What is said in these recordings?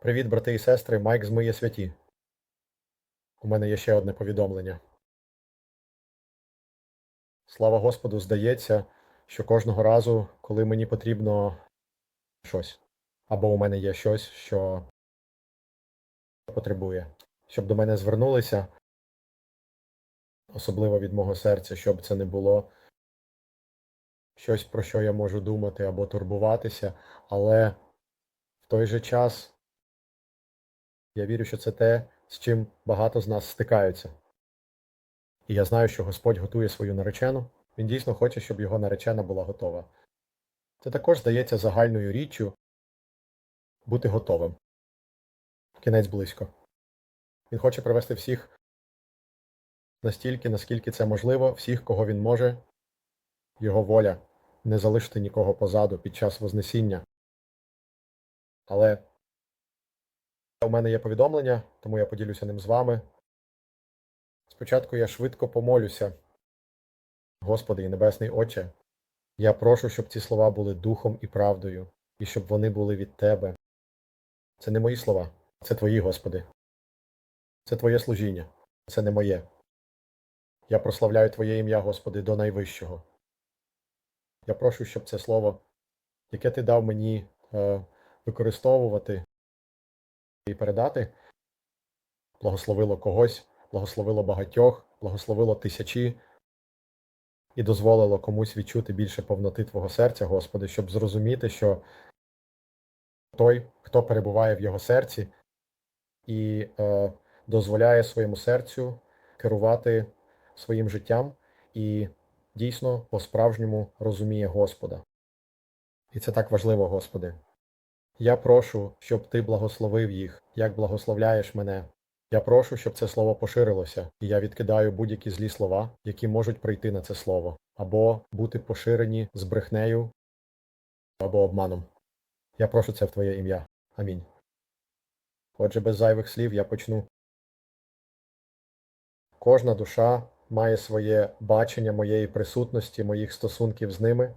Привіт, брати і сестри, Майк з Миє святі. У мене є ще одне повідомлення. Слава Господу, здається, що кожного разу, коли мені потрібно щось, або у мене є щось, що потребує, щоб до мене звернулися, особливо від мого серця, щоб це не було щось, про що я можу думати або турбуватися, але в той же час я вірю, що це те, з чим багато з нас стикаються. І я знаю, що Господь готує свою наречену. Він дійсно хоче, щоб його наречена була готова. Це також здається загальною річчю бути готовим. Кінець близько. Він хоче привести всіх настільки, наскільки це можливо, всіх, кого він може, його воля, не залишити нікого позаду під час Вознесіння. Але у мене є повідомлення, тому я поділюся ним з вами. Спочатку я швидко помолюся. Господи і Небесний Отче, я прошу, щоб ці слова були духом і правдою, і щоб вони були від Тебе. Це не мої слова, це Твої, Господи. Це Твоє служіння, це не моє. Я прославляю Твоє ім'я, Господи, до найвищого. Я прошу, щоб це слово, яке Ти дав мені е, використовувати і передати, благословило когось, благословило багатьох, благословило тисячі і дозволило комусь відчути більше повноти Твого серця, Господи, щоб зрозуміти, що той, хто перебуває в його серці і е, дозволяє своєму серцю керувати своїм життям і дійсно по-справжньому розуміє Господа. І це так важливо, Господи. Я прошу, щоб Ти благословив їх, як благословляєш мене. Я прошу, щоб це слово поширилося, і я відкидаю будь-які злі слова, які можуть прийти на це слово, або бути поширені з брехнею або обманом. Я прошу це в Твоє ім'я. Амінь. Отже, без зайвих слів я почну. Кожна душа має своє бачення моєї присутності, моїх стосунків з ними.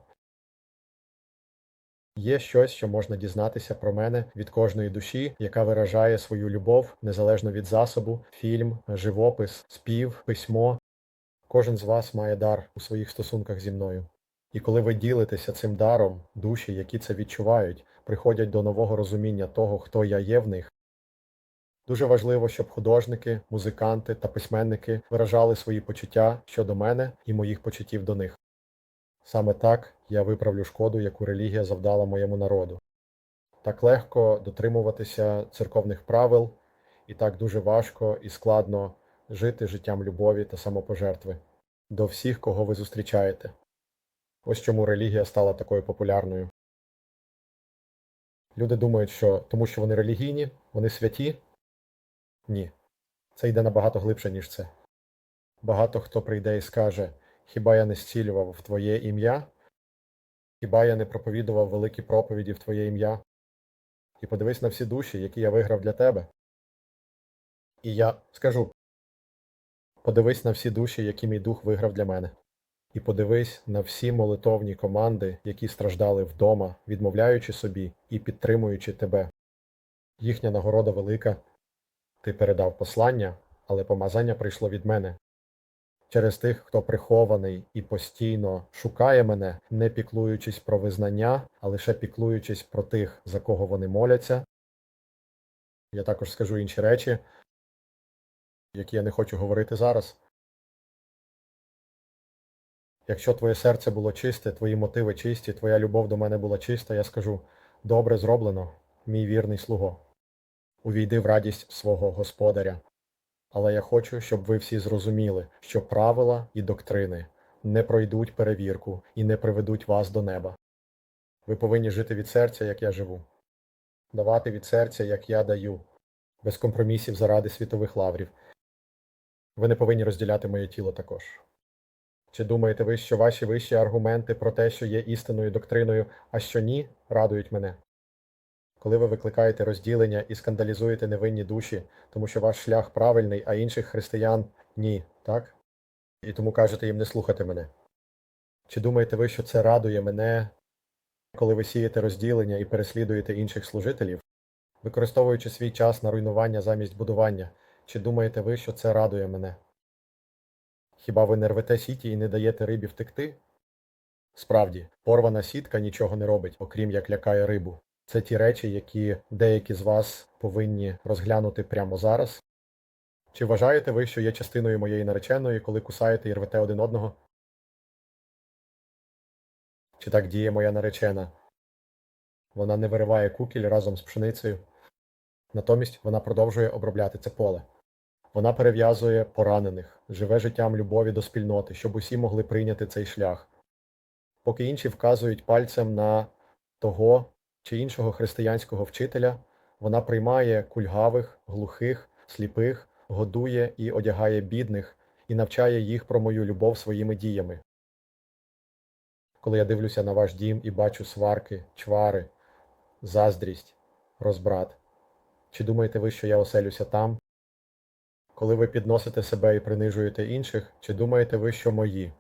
Є щось, що можна дізнатися про мене від кожної душі, яка виражає свою любов незалежно від засобу, фільм, живопис, спів, письмо. Кожен з вас має дар у своїх стосунках зі мною. І коли ви ділитеся цим даром, душі, які це відчувають, приходять до нового розуміння того, хто я є в них. Дуже важливо, щоб художники, музиканти та письменники виражали свої почуття щодо мене і моїх почуттів до них. Саме так я виправлю шкоду, яку релігія завдала моєму народу. Так легко дотримуватися церковних правил, і так дуже важко і складно жити життям любові та самопожертви до всіх, кого ви зустрічаєте. Ось чому релігія стала такою популярною. Люди думають, що тому що вони релігійні, вони святі. Ні. Це йде набагато глибше, ніж це. Багато хто прийде і скаже, хіба я не зцілював в Твоє ім'я? Хіба я не проповідував великі проповіді в Твоє ім'я? І подивись на всі душі, які я виграв для тебе. І я скажу подивись на всі душі, які мій дух виграв для мене. І подивись на всі молитовні команди, які страждали вдома, відмовляючи собі і підтримуючи тебе. Їхня нагорода велика. Ти передав послання, але помазання прийшло від мене. Через тих, хто прихований і постійно шукає мене, не піклуючись про визнання, а лише піклуючись про тих, за кого вони моляться. Я також скажу інші речі, які я не хочу говорити зараз. Якщо твоє серце було чисте, твої мотиви чисті, твоя любов до мене була чиста, я скажу добре зроблено, мій вірний слуго. Увійди в радість свого господаря. Але я хочу, щоб ви всі зрозуміли, що правила і доктрини не пройдуть перевірку і не приведуть вас до неба. Ви повинні жити від серця, як я живу, давати від серця, як я даю, без компромісів заради світових лаврів. Ви не повинні розділяти моє тіло також. Чи думаєте ви, що ваші вищі аргументи про те, що є істинною доктриною, а що ні, радують мене? Коли ви викликаєте розділення і скандалізуєте невинні душі, тому що ваш шлях правильний, а інших християн ні, так? І тому кажете їм не слухати мене. Чи думаєте ви, що це радує мене, коли ви сієте розділення і переслідуєте інших служителів? використовуючи свій час на руйнування замість будування. Чи думаєте ви, що це радує мене? Хіба ви не рвете сіті і не даєте рибі втекти? Справді, порвана сітка нічого не робить, окрім як лякає рибу. Це ті речі, які деякі з вас повинні розглянути прямо зараз. Чи вважаєте ви, що є частиною моєї нареченої, коли кусаєте і рвете один одного? Чи так діє моя наречена? Вона не вириває кукіль разом з пшеницею. Натомість вона продовжує обробляти це поле. Вона перев'язує поранених, живе життям любові до спільноти, щоб усі могли прийняти цей шлях. Поки інші вказують пальцем на того чи іншого християнського вчителя, вона приймає кульгавих, глухих, сліпих, годує і одягає бідних і навчає їх про мою любов своїми діями. Коли я дивлюся на ваш дім і бачу сварки, чвари, заздрість, розбрат, чи думаєте ви, що я оселюся там? Коли ви підносите себе і принижуєте інших, чи думаєте ви, що мої?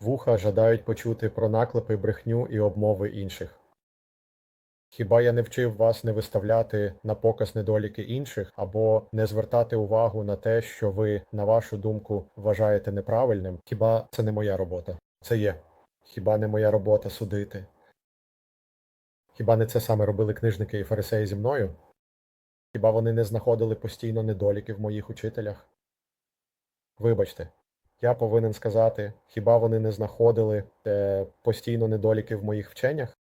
Вуха жадають почути про наклепи, брехню і обмови інших. Хіба я не вчив вас не виставляти на показ недоліки інших або не звертати увагу на те, що ви, на вашу думку, вважаєте неправильним? Хіба це не моя робота? Це є. Хіба не моя робота судити? Хіба не це саме робили книжники і фарисеї зі мною? Хіба вони не знаходили постійно недоліки в моїх учителях? Вибачте, я повинен сказати, хіба вони не знаходили е, постійно недоліки в моїх вченнях?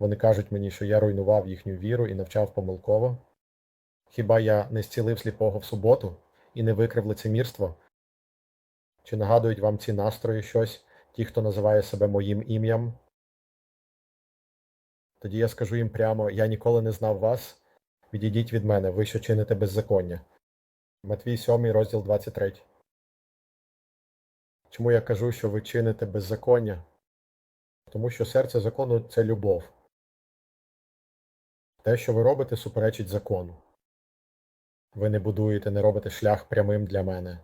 Вони кажуть мені, що я руйнував їхню віру і навчав помилково. Хіба я не зцілив сліпого в суботу і не викрив лицемірство? Чи нагадують вам ці настрої щось, ті, хто називає себе моїм ім'ям? Тоді я скажу їм прямо: я ніколи не знав вас. Відійдіть від мене, ви що чините беззаконня. Матвій 7, розділ 23. Чому я кажу, що ви чините беззаконня? Тому що серце закону це любов. Те, що ви робите, суперечить закону. Ви не будуєте, не робите шлях прямим для мене.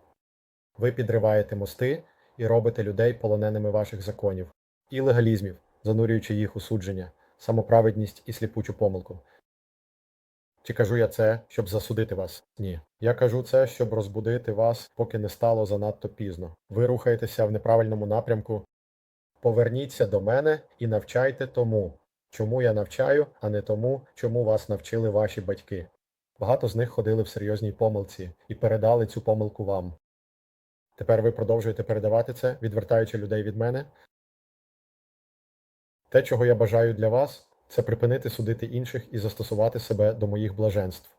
Ви підриваєте мости і робите людей полоненими ваших законів і легалізмів, занурюючи їх у судження, самоправедність і сліпучу помилку. Чи кажу я це, щоб засудити вас? Ні. Я кажу це, щоб розбудити вас, поки не стало занадто пізно. Ви рухаєтеся в неправильному напрямку. Поверніться до мене і навчайте тому, чому я навчаю, а не тому, чому вас навчили ваші батьки. Багато з них ходили в серйозній помилці і передали цю помилку вам. Тепер ви продовжуєте передавати це, відвертаючи людей від мене. Те, чого я бажаю для вас, це припинити судити інших і застосувати себе до моїх блаженств.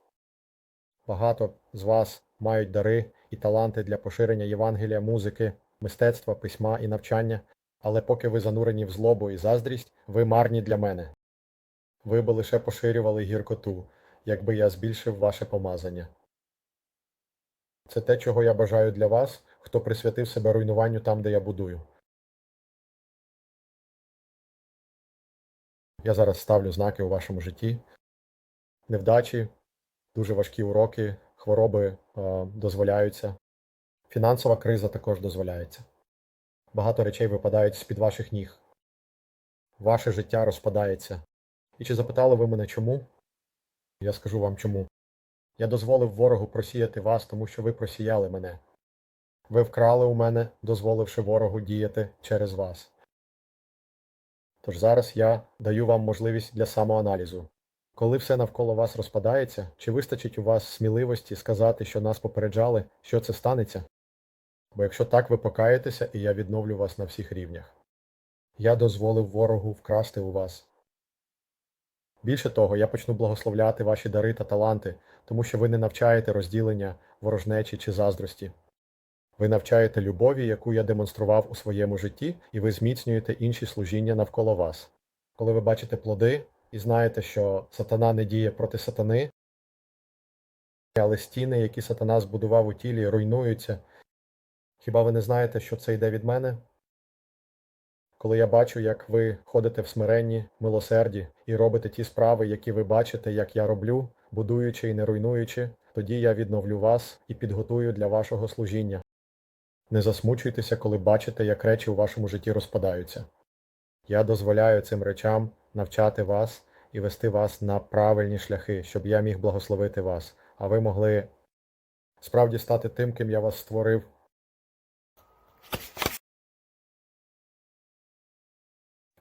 Багато з вас мають дари і таланти для поширення Євангелія, музики, мистецтва, письма і навчання, але поки ви занурені в злобу і заздрість, ви марні для мене. Ви би лише поширювали гіркоту, якби я збільшив ваше помазання. Це те, чого я бажаю для вас, хто присвятив себе руйнуванню там, де я будую. Я зараз ставлю знаки у вашому житті. Невдачі, дуже важкі уроки, хвороби е, дозволяються. Фінансова криза також дозволяється. Багато речей випадають з-під ваших ніг. Ваше життя розпадається. І чи запитали ви мене чому? Я скажу вам чому. Я дозволив ворогу просіяти вас, тому що ви просіяли мене. Ви вкрали у мене, дозволивши ворогу діяти через вас. Тож зараз я даю вам можливість для самоаналізу. Коли все навколо вас розпадається, чи вистачить у вас сміливості сказати, що нас попереджали, що це станеться? Бо якщо так, ви покаєтеся, і я відновлю вас на всіх рівнях. Я дозволив ворогу вкрасти у вас. Більше того, я почну благословляти ваші дари та таланти, тому що ви не навчаєте розділення, ворожнечі чи заздрості. Ви навчаєте любові, яку я демонстрував у своєму житті, і ви зміцнюєте інші служіння навколо вас. Коли ви бачите плоди і знаєте, що сатана не діє проти сатани, але стіни, які сатана збудував у тілі, руйнуються. Хіба ви не знаєте, що це йде від мене? Коли я бачу, як ви ходите в смиренні, милосерді і робите ті справи, які ви бачите, як я роблю, будуючи і не руйнуючи, тоді я відновлю вас і підготую для вашого служіння. Не засмучуйтеся, коли бачите, як речі у вашому житті розпадаються. Я дозволяю цим речам навчати вас і вести вас на правильні шляхи, щоб я міг благословити вас, а ви могли справді стати тим, ким я вас створив.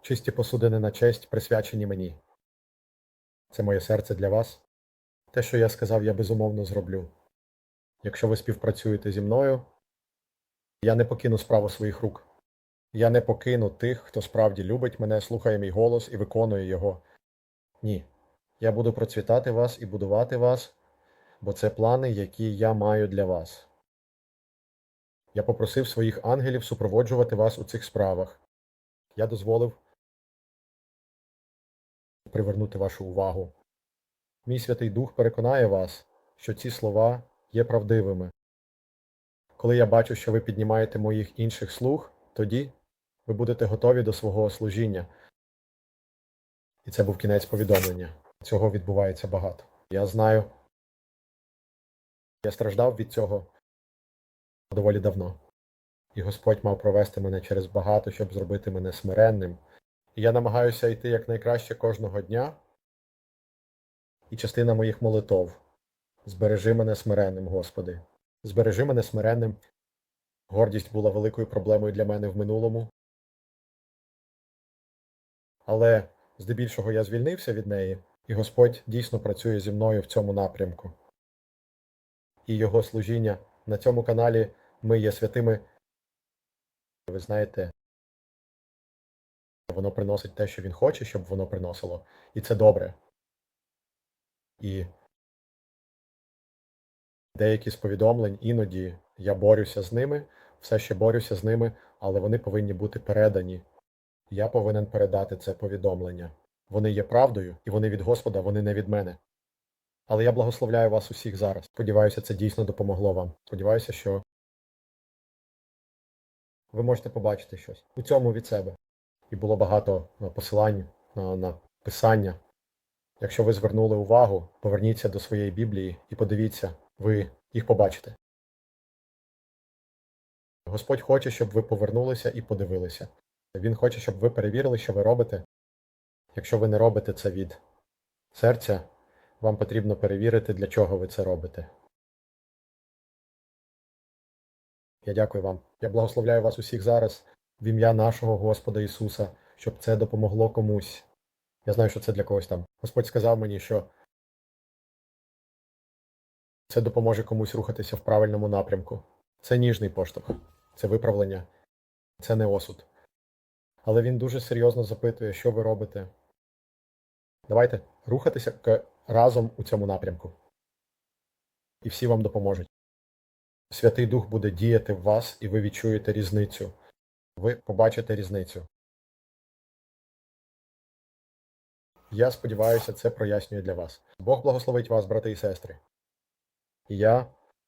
Чисті посудини на честь присвячені мені. Це моє серце для вас. Те, що я сказав, я безумовно зроблю. Якщо ви співпрацюєте зі мною, я не покину справу своїх рук. Я не покину тих, хто справді любить мене, слухає мій голос і виконує його. Ні. Я буду процвітати вас і будувати вас, бо це плани, які я маю для вас. Я попросив своїх ангелів супроводжувати вас у цих справах. Я дозволив привернути вашу увагу. Мій Святий Дух переконає вас, що ці слова є правдивими. Коли я бачу, що ви піднімаєте моїх інших слуг, тоді ви будете готові до свого служіння. І це був кінець повідомлення. Цього відбувається багато. Я знаю. Я страждав від цього доволі давно. І Господь мав провести мене через багато, щоб зробити мене смиренним. Я намагаюся йти якнайкраще кожного дня. І частина моїх молитов. Збережи мене смиренним, Господи. Збережи мене смиренним. Гордість була великою проблемою для мене в минулому. Але здебільшого я звільнився від неї, і Господь дійсно працює зі мною в цьому напрямку. І його служіння на цьому каналі ми є святими. Ви знаєте, воно приносить те, що він хоче, щоб воно приносило, і це добре. І деякі з повідомлень іноді я борюся з ними, все ще борюся з ними, але вони повинні бути передані. Я повинен передати це повідомлення. Вони є правдою, і вони від Господа, вони не від мене. Але я благословляю вас усіх зараз. Сподіваюся, це дійсно допомогло вам. Сподіваюся, що ви можете побачити щось у цьому від себе. І було багато е, посилань на, на писання. Якщо ви звернули увагу, поверніться до своєї Біблії і подивіться, ви їх побачите. Господь хоче, щоб ви повернулися і подивилися. Він хоче, щоб ви перевірили, що ви робите. Якщо ви не робите це від серця, вам потрібно перевірити, для чого ви це робите. Я дякую вам. Я благословляю вас усіх зараз в ім'я нашого Господа Ісуса, щоб це допомогло комусь. Я знаю, що це для когось там. Господь сказав мені, що це допоможе комусь рухатися в правильному напрямку. Це ніжний поштовх, це виправлення, це не осуд. Але він дуже серйозно запитує, що ви робите. Давайте рухатися разом у цьому напрямку. І всі вам допоможуть. Святий Дух буде діяти в вас, і ви відчуєте різницю. Ви побачите різницю. Я сподіваюся, це прояснює для вас. Бог благословить вас, брати і сестри. І я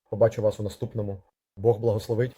побачу вас у наступному. Бог благословить.